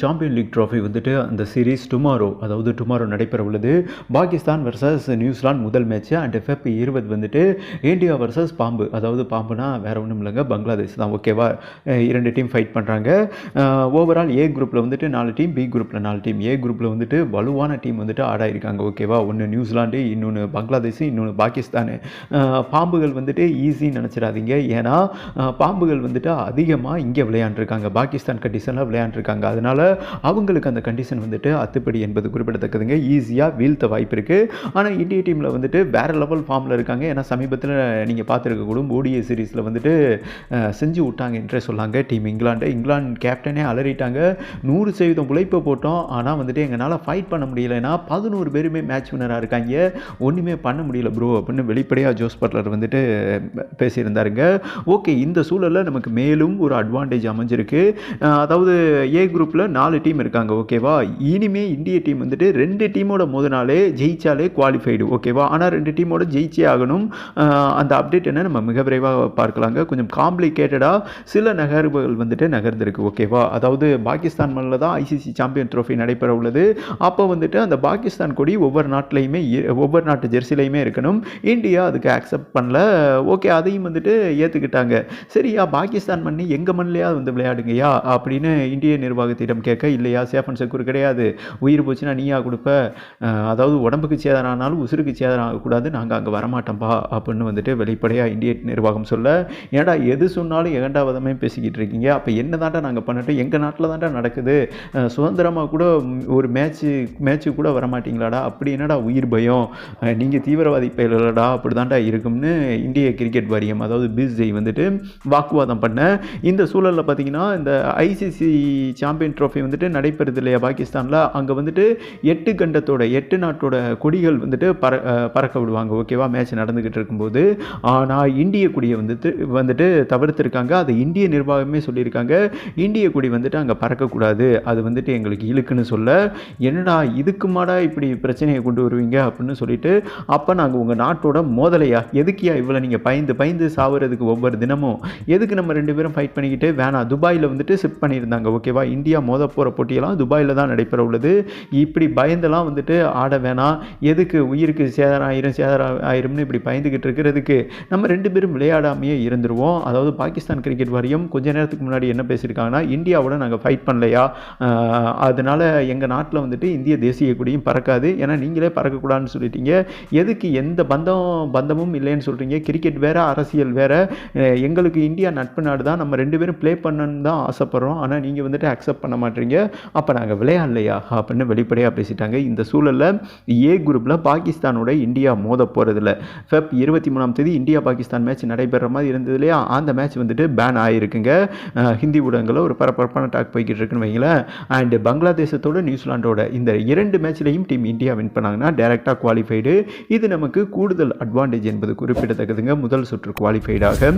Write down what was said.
Champion league trophy வந்துட்டு அந்த series tomorrow அதாவது டுமாரோ நடைபெற உள்ளது பாகிஸ்தான் வர்சஸ் நியூசிலாந்து முதல் மேட்ச் அண்ட் ஃபெப் இருபது வந்துட்டு இந்தியா வர்சஸ் பாம்பு. அதாவது பாம்புனா வேற ஒன்றும் இல்லைங்க பங்களாதேஷ் தான் ஓகேவா இரண்டு டீம் ஃபைட் பண்ணுறாங்க ஓவரால் ஏ குரூப்பில் வந்துட்டு நாலு டீம் பி குரூப்பில் நாலு டீம் ஏ குரூப்பில் வந்துட்டு வலுவான டீம் வந்துட்டு ஆடாயிருக்காங்க ஓகேவா ஒன்று நியூசிலாண்டு இன்னொன்று பங்களாதேஷ் இன்னொன்று பாகிஸ்தான். பாம்புகள் வந்துட்டு ஈஸின்னு நினச்சிடாதீங்க. ஏன்னா பாம்புகள் வந்துட்டு அதிகமாக இங்கே விளையாண்டுருக்காங்க. பாகிஸ்தான் கண்டிஷனில் விளையாண்டுருக்காங்க. அதனால் அவங்களுக்கு அந்த கண்டிஷன் வந்துட்டு அத்துப்படி என்பது குறிப்பிடத்தக்கதுங்க. ஈஸியாக வீழ்த்த வாய்ப்பு இருக்குது ஆனால் இந்திய டீமில் வந்துட்டு வேறு லெவல் ஃபார்மில் இருக்காங்க. ஏன்னா சமீபத்தில் நீங்கள் பார்த்துருக்கக்கூடும் ஓடிஏ சீரீஸில் வந்துட்டு செஞ்சு விட்டாங்க என்றே சொல்லாங்க டீம் இங்கிலாண்டு இங்கிலாந்து கேப்டனே அலறிட்டாங்க. நூறு சதவீதம் உழைப்பை போட்டோம். ஆனால் வந்துட்டு எங்களால் ஃபைட் பண்ண முடியலைன்னா பதினோரு பேருமே மேட்ச் வினராக இருக்காங்க. ஒன்றுமே பண்ண முடியல ப்ரோ அப்படின்னு வெளிப்படையாக ஜோஸ் பட்லர் வந்துட்டு பேசியிருந்தாருங்க. ஓகே இந்த சூழலில் நமக்கு மேலும் ஒரு அட்வான்டேஜ் அமைஞ்சிருக்கு. அதாவது ஏ குரூப்பில் நாலு டீம் இருக்காங்க ஓகேவா இனிமே இந்திய டீம் வந்துட்டு ரெண்டு டீமோட மோதினாலே ஜெயிச்சாலே குவாலிஃபைடு ஓகேவா ஆனால் ரெண்டு டீமோட ஜெயிச்சே ஆகணும். அந்த அப்டேட் என்ன நம்ம மிக விரைவாக பார்க்கலாங்க. கொஞ்சம் காம்ப்ளிகேட்டடாக சில நகர்வுகள் வந்துட்டு நகர்ந்திருக்கு ஓகேவா அதாவது பாகிஸ்தான் மண்ணில் தான் ஐசிசி சாம்பியன் ட்ரோஃபி நடைபெற உள்ளது. அப்போ வந்துட்டு அந்த பாகிஸ்தான் கொடி ஒவ்வொரு நாட்டிலையுமே ஒவ்வொரு நாட்டு ஜெர்சிலையுமே இருக்கணும். இந்தியா அதுக்கு அக்செப்ட் பண்ணல. ஓகே அதையும் வந்துட்டு ஏற்றுக்கிட்டாங்க சரியா பாகிஸ்தான் மண்ணி எங்கள் மண்ணிலையா வந்து விளையாடுங்கயா அப்படின்னு இந்திய நிர்வாகத்திடம் கேட்க இல்லையா சேஃப் அண்ட் செக்யூர் கிடையாது. உயிர் போச்சுன்னா நீயா கொடுப்ப. அதாவது உடம்புக்கு சேதம் ஆனாலும் உசுருக்கு சேதம் ஆகக்கூடாது நாங்கள் அங்கே வரமாட்டோம்ப்பா அப்படின்னு வந்துட்டு வெளிப்படையாக இந்திய நிர்வாகம் சொல்ல ஏன்டா எது சொன்னாலும் ஏகண்டாவதமே பேசிக்கிட்டு இருக்கீங்க? அப்போ என்ன தாண்டா நாங்கள் பண்ணட்டும்? எங்கள் நாட்டில் தாண்டா நடக்குது? சுதந்திரமாக கூட ஒரு மேட்ச்சு மேட்ச்சு கூட வரமாட்டிங்களாடா? அப்படி என்னடா உயிர் பயம்? நீங்கள் தீவிரவாதி பயிலடா அப்படி தாண்டா இருக்கும்னு இந்திய கிரிக்கெட் வாரியம் அதாவது பிசிஐ வந்துட்டு வாக்குவாதம் பண்ண இந்த சூழலில் பார்த்தீங்கன்னா இந்த ஐசிசி சாம்பியன் ட்ரோஃபி வந்துட்டு நடைபெறுது இல்லையா பாகிஸ்தானில்? அங்கே வந்துட்டு எட்டு கண்டத்தோட எட்டு நாட்டோட கொடிகள் வந்துட்டு பற பறக்க விடுவாங்க. ஓகேவா? மேட்ச் நடந்துக்கிட்டு இருக்கும்போது. ஆனால் இந்திய கொடியை வந்துட்டு வந்துட்டு தவிர்த்துருக்காங்க. அது இந்திய நிர்வாகமே சொல்லியிருக்காங்க. இந்திய கொடி வந்துட்டு அங்கே பறக்கக்கூடாது. அது வந்துட்டு எங்களுக்கு இழுக்குன்னு சொல்ல என்னடா இதுக்கு மாடா இப்படி பிரச்சனையை கொண்டு வருவீங்க? அப்படின்னு சொல்லிட்டு அப்போ நாங்கள் உங்கள் நாட்டோட மோதலையா? எதுக்கியா இவ்வளோ நீங்கள் பயந்து பயந்து சாவுறதுக்கு ஒவ்வொரு தினமும்? எதுக்கு நம்ம ரெண்டு பேரும் ஃபைட் பண்ணிக்கிட்டு வேணாம் துபாயில் வந்துட்டு ஷிஃப்ட் பண்ணியிருந்தாங்க. ஓகேவா? இந்தியா மோத போகிற போட்டியெல்லாம் துபாயில் தான் நடைபெற உள்ளது. இப்படி பயந்தெல்லாம் வந்துட்டு ஆட வேணாம். எதுக்கு உயிருக்கு சேதாரம் ஆயிரும் சேதாரம் ஆயிரும்னு இப்படி பயந்துக்கிட்டு இருக்கிறதுக்கு நம்ம ரெண்டு பேரும் விளையாடாமையே இருந்துருவோம். அதாவது பாகிஸ்தான் கிரிக்கெட் வாரியம் கொஞ்ச நேரத்துக்கு முன்னாடி என்ன பேசியிருக்காங்கன்னா இந்தியாவோட நாங்கள் ஃபைட் பண்ணலையா? அதனால் அதனால எங்கள் நாட்டில் வந்துட்டு இந்திய தேசிய கொடியும் பறக்காது. ஏன்னா நீங்களே பறக்கக்கூடாதுன்னு சொல்லிட்டீங்க. எதுக்கு எந்த பந்தம் பந்தமும் இல்லைன்னு சொல்கிறீங்க கிரிக்கெட் வேறு அரசியல் வேற. எங்களுக்கு இந்தியா நட்பு நாடு தான் நம்ம ரெண்டு பேரும் ப்ளே பண்ணணும்னு தான் ஆசைப்பட்றோம். ஆனால் நீங்கள் வந்துட்டு அக்செப்ட் பண்ண மாட்டீங்க அப்போ நாங்கள் விளையாடலையா? அப்படின்னு வெளிப்படையாக பேசிட்டாங்க. இந்த சூழலில் ஏ குரூப்பில் பாகிஸ்தானோட இந்தியா மோத போகிறதில்ல ஃபெப் இருபத்தி மூணாம் தேதி இந்தியா பாகிஸ்தான் மேட்ச் நடைபெற மாதிரி இருந்தது இல்லையா? அந்த மேட்ச் வந்துட்டு பேன் ஆகிருக்குங்க ஹிந்தி ஊடகங்களில் ஒரு பரபரப்பான டாக் போய்கிட்டு இருக்குன்னு வைங்களேன் அண்ட் பங்களாதேசத்தோட நியூசிலாண்டோட இந்த இரண்டு மேட்ச்லையும் டீம் இந்தியா வின் பண்ணாங்கன்னா டேரெக்டாக குவாலிஃபைடு இது நமக்கு கூடுதல் அட்வான்டேஜ் என்பது குறிப்பிடத்தக்கதுங்க. முதல் சுற்று குவாலிஃபைடாக